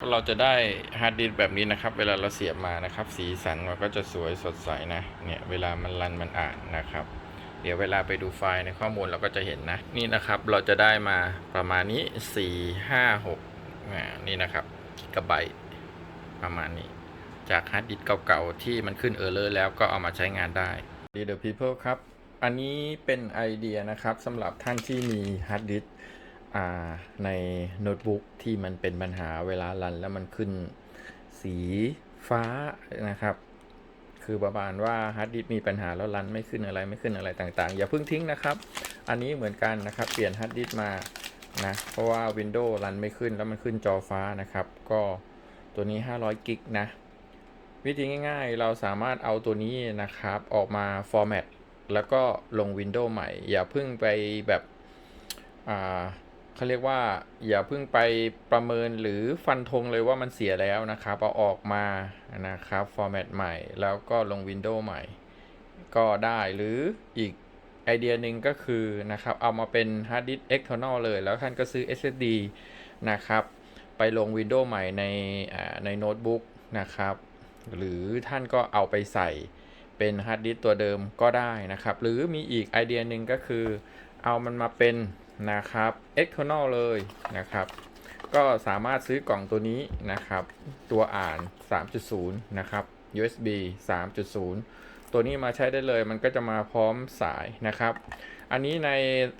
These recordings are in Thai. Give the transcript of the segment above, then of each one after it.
เราจะได้ฮาร์ดดิสก์แบบนี้นะครับ เวลาเราเสียบมานะครับ สีสันมันก็จะสวยสดใสนะ เนี่ยเวลามันรันมันอ่านนะครับ เดี๋ยวเวลาไปดูไฟล์ในข้อมูลเราก็จะเห็นนะ นี่นะครับเราจะได้มาประมาณนี้ 4 5 6อ่านี่นะครับกิกะไบต์ประมาณนี้ จากฮาร์ดดิสก์เก่าๆที่มันขึ้นเออร์เลอร์แล้วก็เอามาใช้งานได้ดีเดอ people ครับ อันนี้เป็นไอเดียนะครับสำหรับท่านที่มีฮาร์ดดิสก์ ในโน้ตบุ๊กที่มันเป็นปัญหาเวลารันแล้วมันขึ้นสีฟ้านะครับ คือประมาณว่าฮาร์ดดิสก์มีปัญหาแล้วรันไม่ขึ้นอะไรไม่ขึ้นอะไรต่างๆ อย่าเพิ่งทิ้งนะครับ อันนี้เหมือนกันนะครับ เปลี่ยนฮาร์ดดิสก์มานะเพราะว่า Windows รันไม่ขึ้นแล้วมันขึ้นจอฟ้านะครับ ก็ตัวนี้ 500 กิกนะ วิธีง่ายๆ เราสามารถเอาตัวนี้นะครับ ออกมา format แล้วก็ลง Windows ใหม่ อย่าเพิ่งไปแบบ อ่า เขาเรียกว่า อย่าเพิ่งไปประเมินหรือฟันธงเลยว่ามันเสียแล้วนะครับ เอาออกมานะครับ format ใหม่ แล้วก็ลง Windows ใหม่ ก็ได้หรืออีกไอเดียหนึ่งก็คือนะครับ เอามาเป็น hard disk external เลย แล้วท่านก็ซื้อ SSD นะครับ ไปลง Windows ใหม่ในในโน้ตบุ๊กนะครับ หรือท่านก็เอาไปใส่เป็นฮาร์ดดิสก์ตัวเดิมก็ได้นะครับ หรือมีอีกไอเดียหนึ่งก็คือเอามันมาเป็น นะครับ external เลยนะครับ ก็สามารถซื้อกล่องตัวนี้นะครับ ตัวอ่าน 3.0 นะครับ USB 3.0 ตัวนี้มาใช้ได้เลยมันก็จะมาพร้อมสายนะครับ อันนี้ใน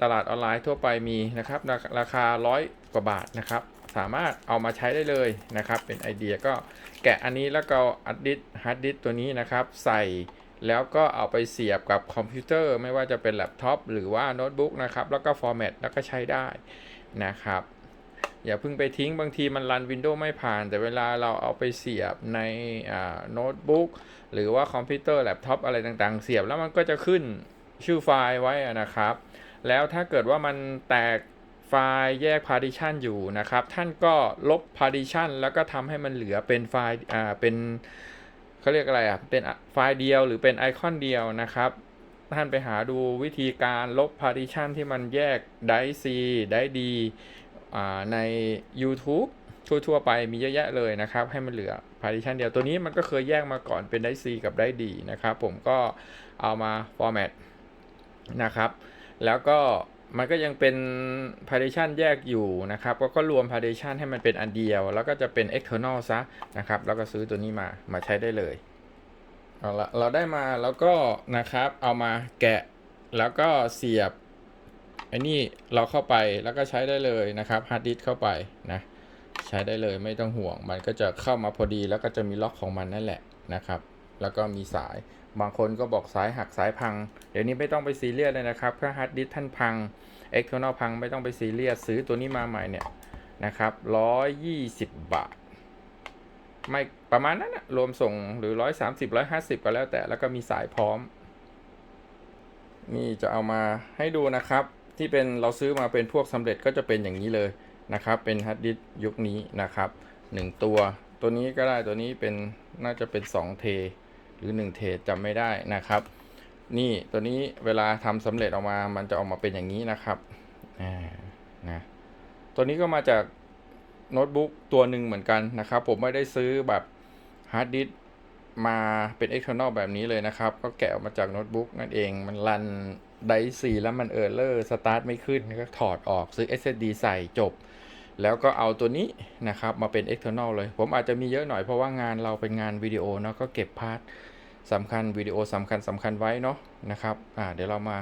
ตลาดออนไลน์ทั่วไปมีนะครับ ราราคาร้อยกว่าบาทนะครับ สามารถเอามาใช้ได้เลยนะครับ เป็นไอเดียก็แกะอันนี้แล้วก็อัดดิสฮาร์ดดิสตัวนี้นะครับ ใส่ แล้วก็เอาไปเสียบกับคอมพิวเตอร์ไม่ว่าจะเป็นแล็ปท็อปหรือว่าโน้ตบุ๊กนะครับ แล้วก็ฟอร์แมตแล้วก็ใช้ได้นะครับ อย่าเพิ่งไปทิ้งบางทีมันรัน Windows ไม่ผ่าน แต่เวลาเราเอาไปเสียบในโน้ตบุ๊กหรือว่าคอมพิวเตอร์แล็ปท็อปอะไรต่างๆ เสียบแล้วมันก็จะขึ้นชื่อไฟล์ไว้นะครับ แล้วถ้าเกิดว่ามันแตกไฟล์แยก partition อยู่นะครับ ท่านก็ลบ partition แล้วก็ทำให้มันเหลือเป็นไฟล์อ่าเป็น เขาเรียกอะไรอะเป็นไฟล์เดียวหรือเป็นไอคอนเดียวนะครับท่านไปหาดูวิธีการลบ partition ที่มันแยกไดซีไดดีใน YouTube ทั่วๆไปมีเยอะแยะเลยนะครับ ให้มันเหลือ partition เดียวตัวนี้มันก็เคยแยกมาก่อนเป็นไดซีกับไดดีนะครับ ผมก็เอามา format นะครับ แล้วก็ มันก็ยังเป็น partition แยกอยู่นะครับ ก็ก็รวม partition ให้มันเป็นอันเดียว แล้วก็จะเป็น external ซะนะครับ แล้วก็ซื้อตัวนี้มา มาใช้ได้เลย เอาละเราได้มาแล้วก็นะครับ เอามาแกะ แล้วก็เสียบไอ้นี่เราเข้าไปแล้วก็ใช้ได้เลยนะครับ hard disk เข้าไปนะใช้ได้เลยไม่ต้องห่วง มันก็จะเข้ามาพอดีแล้วก็จะมีล็อกของมันนั่นแหละนะครับ แล้วก็มีสาย บางคนก็บอกสายหักสายพัง เดี๋ยวนี้ไม่ต้องไปซีเรียสเลยนะครับถ้าฮาร์ดดิสท่านพัง external พังไม่ต้องไปซีเรียสซื้อตัวนี้มาใหม่เนี่ยนะครับร้อยยี่สิบบาท ไม่ประมาณนั้นนะรวมส่งหรือร้อยสามสิบร้อยห้าสิบก็แล้วแต่ แล้วก็มีสายพร้อม นี่จะเอามาให้ดูนะครับ ที่เป็นเราซื้อมาเป็นพวกสำเร็จก็จะเป็นอย่างนี้เลยนะครับ เป็นฮาร์ดดิสยุคนี้นะครับหนึ่งตัว ตัวนี้ก็ได้ตัวนี้เป็นน่าจะเป็น2เท หรือ 1 เทจำไม่ได้นะครับ นี่ตัวนี้เวลาทำสำเร็จออกมามันจะออกมาเป็นอย่างนี้นะครับอ่นะตัวนี้ก็มาจากโน้ตบุ๊กตัวหนึ่งเหมือนกันนะครับ ผมไม่ได้ซื้อแบบฮาร์ดดิสก์มาเป็น external แบบนี้เลยนะครับ ก็แกะออกมาจากโน้ตบุ๊กนั่นเอง มันรันไดซีแล้วมันเออร์เลอร์สตาร์ทไม่ขึ้นก็ถอดออกซื้อ SSD ใส่จบ แล้วก็เอาตัวนี้นะครับ มาเป็น external เลย ผมอาจจะมีเยอะหน่อยเพราะว่างานเราเป็นงานวิดีโอเนาะก็เก็บพาร์ท สำคัญวิดีโอสำคัญสำคัญไว้เนาะนะครับอ่าเดี๋ยวเรามา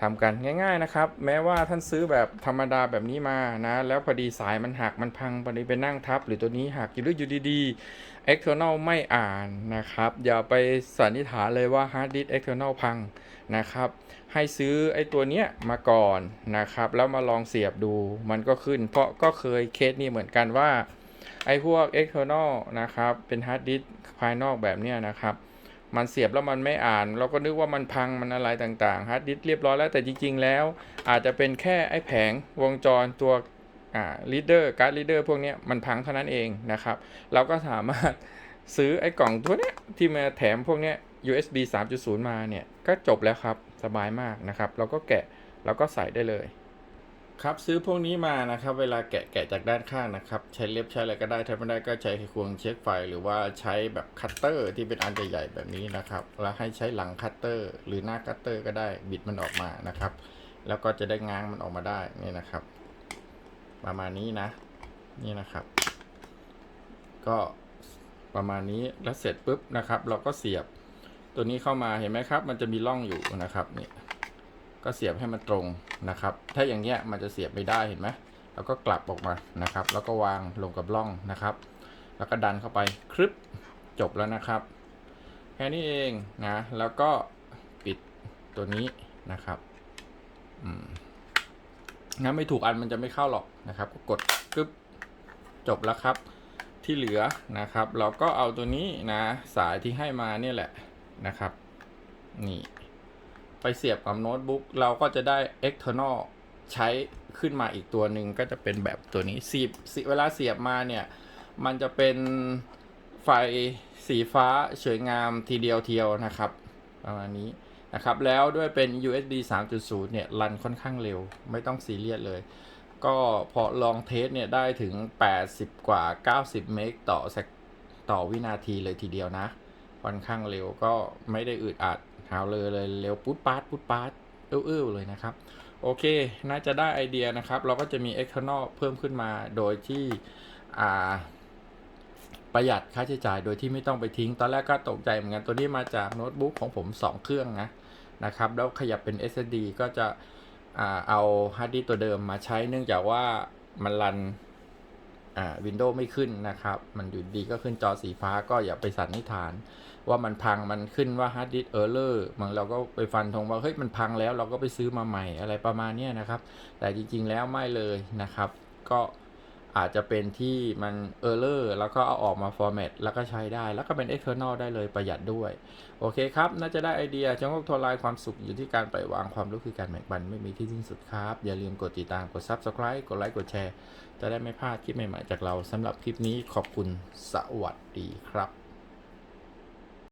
ทำกันง่าย ๆนะครับ แม้ว่าท่านซื้อแบบธรรมดาแบบนี้มานะ แล้วพอดีสายมันหักมันพังพอดีไปนั่งทับ หรือตัวนี้หักอยู่หรืออยู่ดีๆ external ไม่อ่านนะครับ อย่าไปสันนิษฐานเลยว่า hard disk external พังนะครับ ให้ซื้อไอ้ตัวเนี้ยมาก่อนนะครับ แล้วมาลองเสียบดูมันก็ขึ้น เพราะก็เคยเคสนี้เหมือนกันว่าไอ้พวก external นะครับ เป็นฮาร์ดดิสก์ภายนอกแบบเนี้ยนะครับ มันเสียบแล้วมันไม่อ่าน เราก็นึกว่ามันพังมันอะไรต่างๆฮาร์ดดิสเรียบร้อยแล้วแต่จริงๆแล้ว อาจจะเป็นแค่ไอ้แผงวงจรตัวอ่า reader การ์ด reader พวกนี้มันพังเท่านั้นเองนะครับ เราก็สามารถซื้อไอ้กล่องตัวนี้ที่มาแถมพวกนี้ USB 3.0 มาเนี่ย ก็จบแล้วครับ สบายมากนะครับ เราก็แกะ เราก็ใส่ได้เลย ครับซื้อพวกนี้มานะครับ เวลาแกะแกะจากด้านข้างนะครับ ใช้เล็บใช้อะไรก็ได้ถ้าไม่ได้ก็ใช้ควงเช็คไฟ หรือว่าใช้แบบคัตเตอร์ที่เป็นอันใหญ่ๆแบบนี้นะครับ แล้วให้ใช้หลังคัตเตอร์ หรือหน้าคัตเตอร์ก็ได้บิดมันออกมานะครับ แล้วก็จะได้ง้างมันออกมาได้นี่นะครับ ประมาณนี้นะ นี่นะครับ ก็ประมาณนี้แล้วเสร็จปุ๊บนะครับ เราก็เสียบตัวนี้เข้ามาเห็นไหมครับ มันจะมีร่องอยู่นะครับนี่ ก็เสียบให้มันตรงนะครับ ถ้าอย่างเงี้ยมันจะเสียบไม่ได้เห็นไหมแล้วก็กลับออกมานะครับ แล้วก็วางลงกับร่องนะครับ แล้วก็ดันเข้าไปครึบจบแล้วนะครับ แค่นี้เองนะ แล้วก็ปิดตัวนี้นะครับอืมงั้นไม่ถูกอันมันจะไม่เข้าหรอกนะครับ ก็กดกึบจบแล้วครับ ที่เหลือนะครับ เราก็เอาตัวนี้นะ สายที่ให้มาเนี่ยแหละนะครับ นี่ ไปเสียบกับโน้ตบุ๊กเราก็จะได้ external ใช้ขึ้นมาอีกตัวหนึ่งก็จะเป็นแบบตัวนี้สีบสีเวลาเสียบมาเนี่ย มันจะเป็นไฟสีฟ้าสวยงามทีเดียวเทียวนะครับประมาณนี้นะครับ แล้วด้วยเป็น USB 3.0 เนี่ย รันค่อนข้างเร็ว ไม่ต้องซีเรียสเลย ก็พอลองเทสเนี่ย ได้ถึง 80 กว่า 90 เมกต่อต่อวินาทีเลยทีเดียวนะ ค่อนข้างเร็วก็ไม่ได้อึดอัด หาวเลยเลยเร็วปุ๊ดปาดปุ๊ดปาดอื้อๆเลยนะครับ โอเค น่าจะได้ไอเดียนะครับ เราก็จะมี external เพิ่มขึ้นมาโดยที่ประหยัดค่าใช้จ่ายโดยที่ไม่ต้องไปทิ้ง ตอนแรกก็ตกใจเหมือนกัน ตัวนี้มาจากโน้ตบุ๊กของผม 2 เครื่องนะนะครับ แล้วขยับเป็น SSD ก็จะอเอาฮาร์ดดิสตัวเดิมมาใช้เนื่องจากว่ามันรันวินโดว์ไม่ขึ้นนะครับ มันอยู่ดีก็ขึ้นจอสีฟ้าก็อย่าไปสันนิษฐาน ว่ามันพังมันขึ้นว่าฮาร์ดดิสก์เออร์เลอร์บางเราก็ไปฟันธงว่าเฮ้ยมันพังแล้วเราก็ไปซื้อมาใหม่อะไรประมาณนี้นะครับ แต่จริงๆแล้วไม่เลยนะครับ ก็อาจจะเป็นที่มันเออร์เลอร์แล้วก็เอาออกมาฟอร์แมตแล้วก็ใช้ได้ แล้วก็เป็น external ได้เลยประหยัดด้วย โอเคครับ น่าจะได้ไอเดียจังหวะทัวร์ลน์ความสุขอยู่ที่การปล่อยวางความรู้คือการแบ่งปันไม่มีที่สิ้นสุดครับ อย่าลืมกดติดตามกด subscribe กดไลค์กดแชร์ จะได้ไม่พลาดคลิปใหม่ๆจากเราสำหรับคลิปนี้ขอบคุณสวัสดีครับ